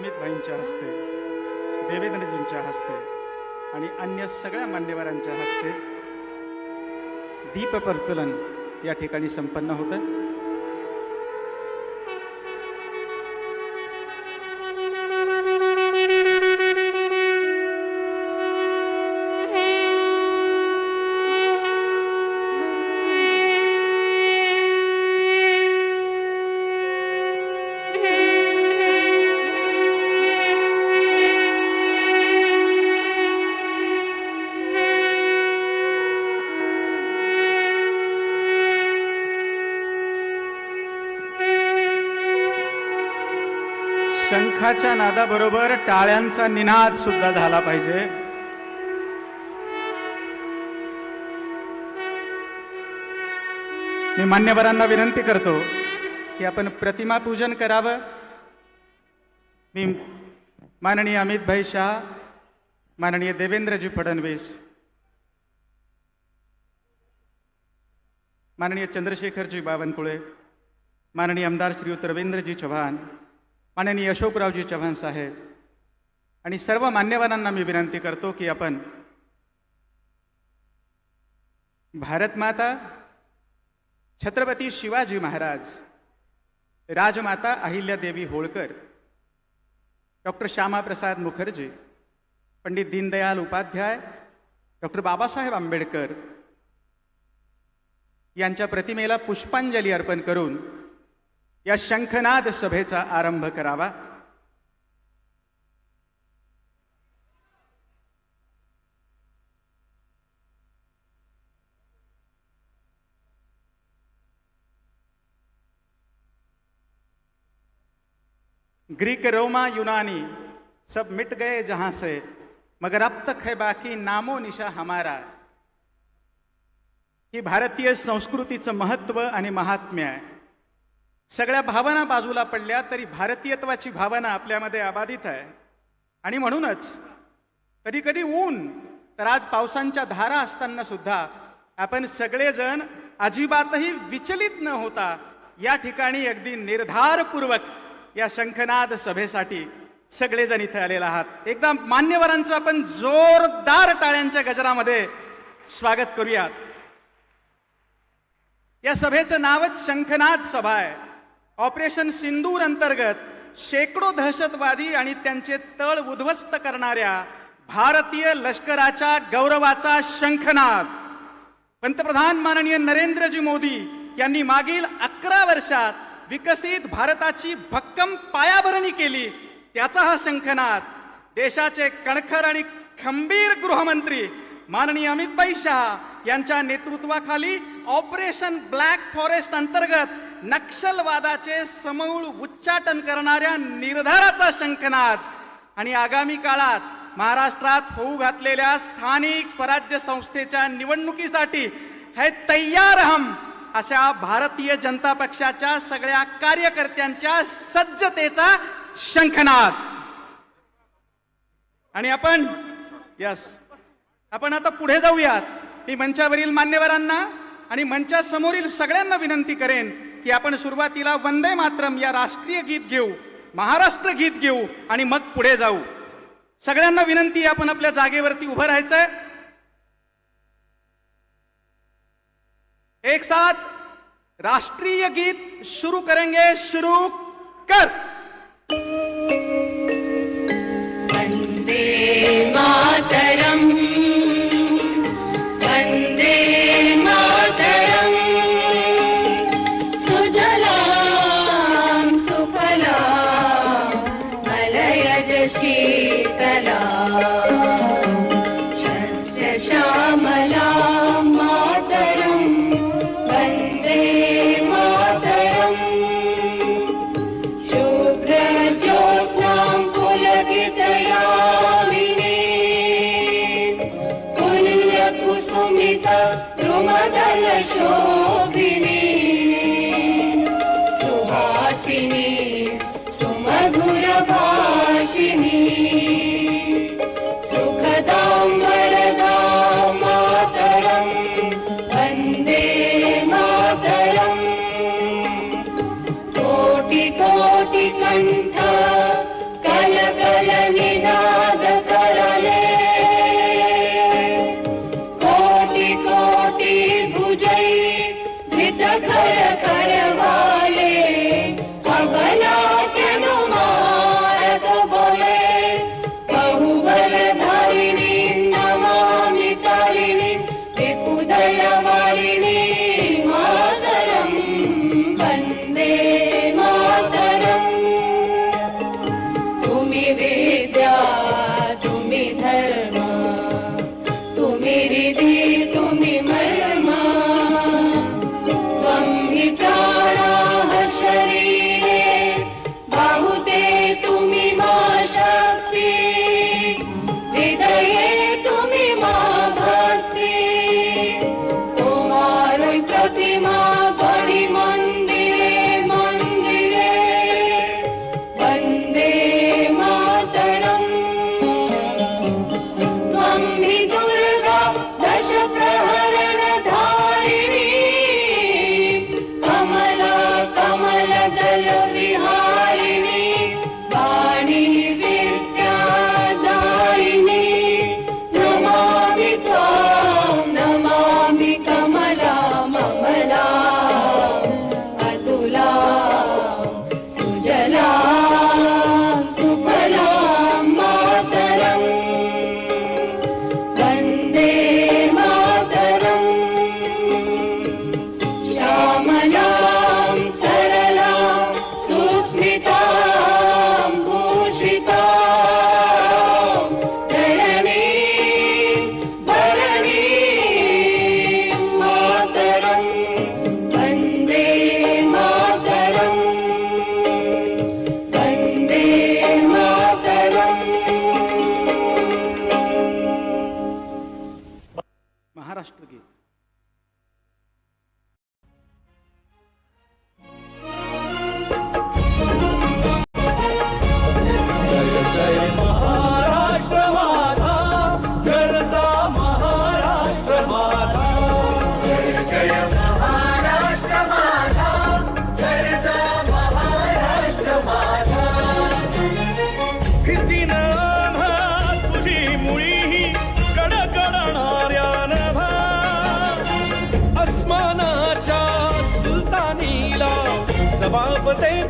अमित भाईंच्या हस्ते देवेंद्रजींच्या हस्ते आणि अन्य सगळ्या मान्यवरांच्या हस्ते दीप प्रज्वलन या ठिकाणी संपन्न होतं. शंखाच्या नादाबरोबर टाळ्यांचा निनाद सुद्धा झाला पाहिजे. मी मान्यवरांना विनंती करतो की आपण प्रतिमा पूजन करावं. मी माननीय अमित भाई शाह माननीय देवेंद्रजी फडणवीस माननीय चंद्रशेखरजी बावनकुळे माननीय आमदार श्रीयुत रवींद्रजी चव्हाण माननीय अशोकरावजी चव्हाण साहेब आणि सर्व मान्यवरांना मी विनंती करतो की आपण भारतमाता छत्रपती शिवाजी महाराज राजमाता अहिल्यादेवी होळकर डॉक्टर श्यामाप्रसाद मुखर्जी पंडित दीनदयाल उपाध्याय डॉक्टर बाबासाहेब आंबेडकर यांच्या प्रतिमेला पुष्पांजली अर्पण करून या शंखनाद सभेचा आरंभ करावा. ग्रीक रोमा यूनानी सब मिट गए जहां से मगर अब तक है बाकी नामो निशा हमारा। ही भारतीय संस्कृतीचं महत्त्व आणि महात्म्य आहे. सगळ्या भावना बाजूला पडल्या तरी भारतीयत्वाची भावना आपल्यामध्ये अबाधित आहे. आणि म्हणूनच कधी कधी ऊन तर आज पावसांच्या धारा असताना सुद्धा आपण सगळेजण अजिबातही विचलित न होता या ठिकाणी अगदी निर्धारपूर्वक या शंखनाद सभेसाठी सगळेजण इथे आलेले आहात. एकदा मान्यवरांचं आपण जोरदार टाळ्यांच्या गजरामध्ये स्वागत करूयात. या सभेचं नावच शंखनाद सभा आहे. ऑपरेशन सिंदूर अंतर्गत शेकडो दहशतवादी आणि त्यांचे तळ उद्ध्वस्त करणाऱ्या भारतीय लष्कराच्या गौरवाचा शंखनाद. पंतप्रधान माननीय नरेंद्रजी मोदी यांनी मागील अकरा वर्षात विकसित भारताची भक्कम पायाभरणी केली. त्याचा हा शंखनाद देशाचे कणखर आणि खंबीर गृहमंत्री माननीय अमितभाई शहा यांच्या नेतृत्वाखाली ऑपरेशन ब्लॅक फॉरेस्ट अंतर्गत नक्षलवादाचे समूळ उच्चाटन करणाऱ्या निर्धाराचा शंखनाद. आणि आगामी काळात महाराष्ट्रात होऊ घातलेल्या स्थानिक स्वराज्य संस्थेच्या निवडणुकीसाठी हे तयार हम अशा भारतीय जनता पक्षाच्या सगळ्या कार्यकर्त्यांच्या सज्जतेचा शंखनाद. आणि आपण यस आपण आता पुढे जाऊयात. मी मंचावरील मान्यवरांना आणि मंचासमोरील सगळ्यांना विनंती करेन की आपण सुरुवातीला वंदे मातरम या राष्ट्रीय गीत घेऊ महाराष्ट्र गीत घेऊ आणि मग पुढे जाऊ. सगळ्यांना विनंती आपण आपल्या जागेवरती उभं राहायचंय. एक साथ राष्ट्रीय गीत शुरू करेंगे शुरू कर. वंदे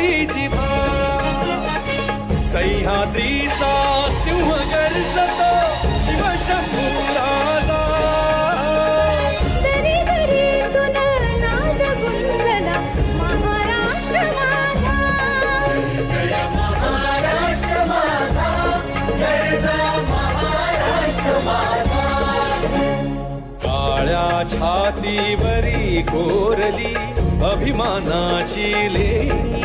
जिभा सह्याद्रीचा सिंह गर्जतो शिवशंभूराजा. दरी दरीतून नाद गुंजला महाराष्ट्र माझा. काळ्या छातीवरी कोरली अभिमानाची लेणी.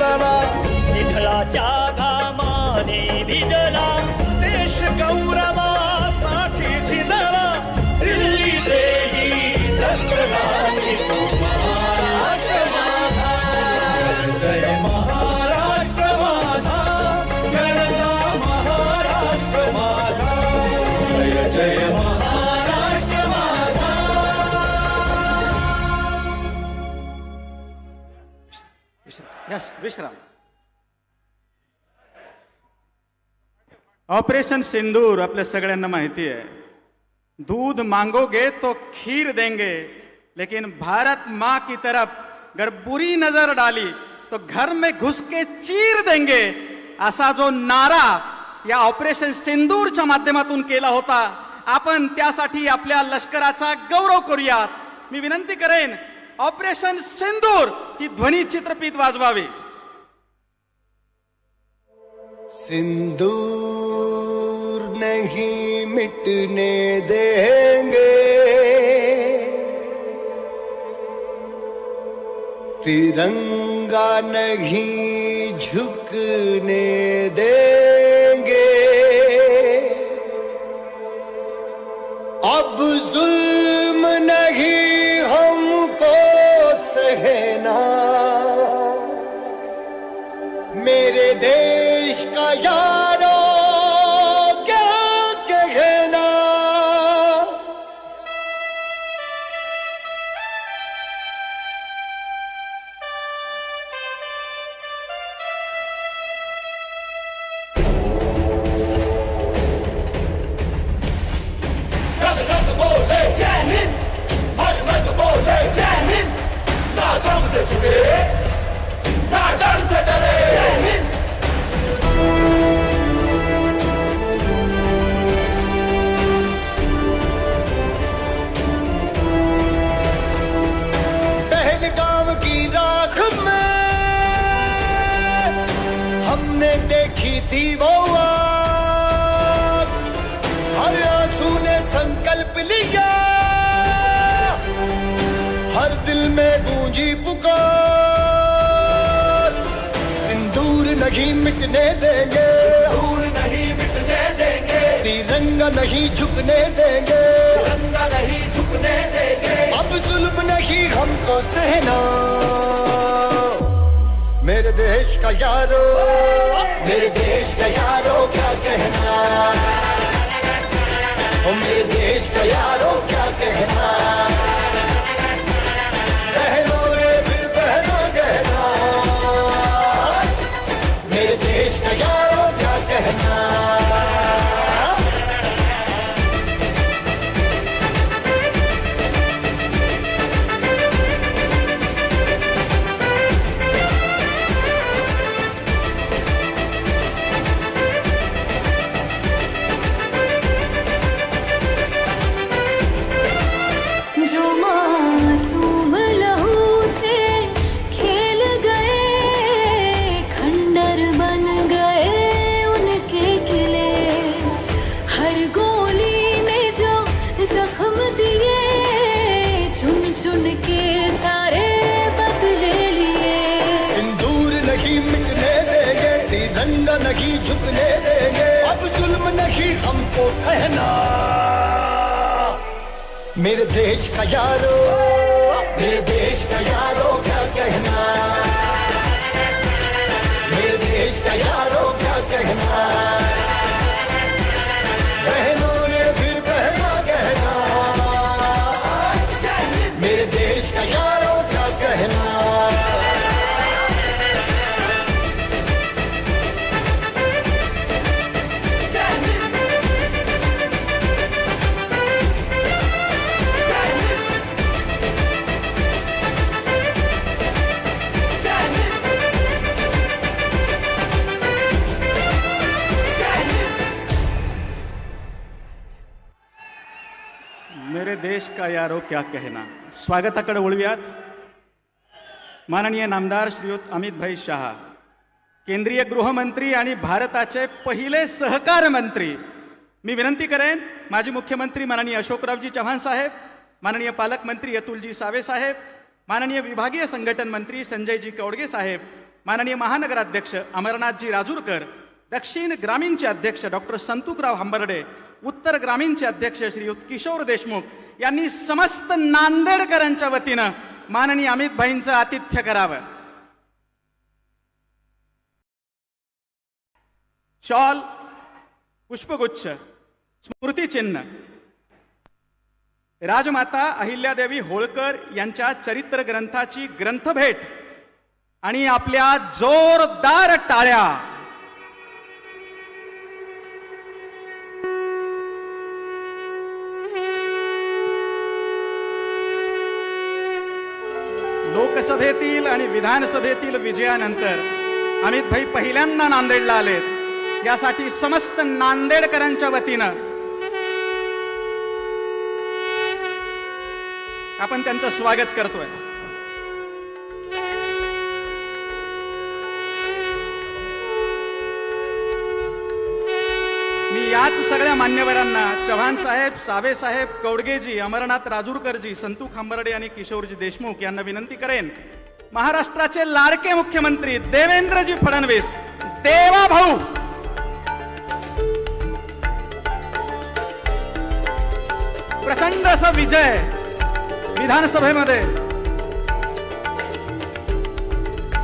उन्हात शिजला घामाने भिजला विश्राम ऑपरेशन सिंदूर आपल्या सगळ्यांना माहिती आहे. दूध मांगोगे तो खीर देंगे लेकिन भारत माँ की तरफ अगर बुरी नजर डाली तो घर में घुस के चीर देंगे. असा जो नारा या ऑपरेशन सिंदूरच्या माध्यमातून केला होता आपण त्यासाठी आपल्या लष्कराचा गौरव करूयात. मी विनंती करेन ऑपरेशन सिंदूर ही ध्वनी चित्रफित वाजवावी। सिंदूर नहीं मिटने देंगे। तिरंगा नहीं झुकने देंगे। हर दिल में गूंजी पुकार। सिंदूर नहीं मिटने देंगे। दूर नहीं मिटने देंगे। तिरंगा नहीं झुकने देंगे। तिरंगा नहीं झुकने देंगे। अब जुल्म नहीं हमको सहना। मेरे देश का यारो। मेरे देश का यारो क्या कहना? मेरे देश का हमको सहना मेरे देश का यारो मेरे देश का यारो देश हो, क्या कहना. स्वागताकडे वळूयात. माननीय नामदार श्रीयुत अमितभाई शहा केंद्रीय गृहमंत्री आणि भारताचे पहिले सहकार मंत्री. मी विनंती करेन माजी मुख्यमंत्री माननीय अशोकरावजी चव्हाण साहेब माननीय पालकमंत्री अतुलजी सावे साहेब माननीय विभागीय संघटन मंत्री संजयजी कवडगे साहेब माननीय महानगराध्यक्ष अमरनाथजी राजूरकर दक्षिण ग्रामीणचे अध्यक्ष डॉक्टर संतुकराव हंबर्डे उत्तर ग्रामीणचे अध्यक्ष श्रीयुत किशोर देशमुख यांनी समस्त नांदेडकरांच्या वतीनं माननीय अमितभाईंचं आतिथ्य करावं. शॉल पुष्पगुच्छ स्मृतिचिन्ह राजमाता अहिल्यादेवी होळकर यांच्या चरित्र ग्रंथाची ग्रंथभेट आणि आपल्या जोरदार टाळ्या. लोकसभेतील आणि विधानसभेतील विजयानंतर अमितभाई पहिल्यांदा नांदेडला आलेत. यासाठी समस्त नांदेडकरांच्या वतीनं आपण त्यांचं स्वागत करतोय. आज सगळ्या मान्यवरांना. चव्हाण साहेब सावे साहेब कौडगेजी अमरनाथ राजूरकरजी संतू खांबर्डे आणि किशोरजी देशमुख यांना विनंती करेन. महाराष्ट्राचे लाडके मुख्यमंत्री देवेंद्रजी फडणवीस देवा भाऊ! प्रचंड असा विजय विधानसभेमध्ये.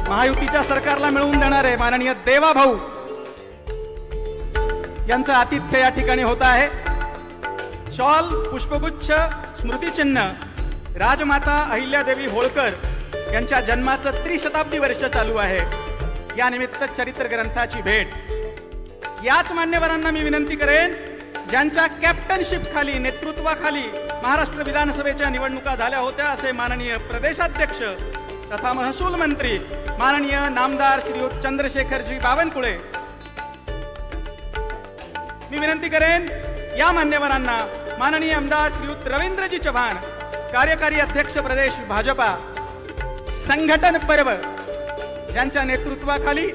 महायुतीच्या सरकारला मिळवून देणारे माननीय देवा भाऊ! यांचं आतिथ्य या ठिकाणी होत आहे. शॉल पुष्पगुच्छ स्मृतिचिन्ह राजमाता अहिल्यादेवी होळकर यांच्या जन्माचं त्रिशताब्दी वर्ष चालू आहे. या निमित्त चरित्र ग्रंथाची भेट. याच मान्यवरांना मी विनंती करेन ज्यांच्या कॅप्टनशिप खाली नेतृत्वाखाली महाराष्ट्र विधानसभेच्या निवडणुका झाल्या होत्या असे माननीय प्रदेशाध्यक्ष तथा महसूल मंत्री माननीय नामदार श्रीयुत चंद्रशेखरजी बावनकुळे मी विनंती करेन या मान्यवरांना माननीय आमदार श्रीयुत रवींद्रजी चव्हाण कार्यकारी अध्यक्ष प्रदेश भाजपा संघटन पर्व ज्यांच्या नेतृत्वाखाली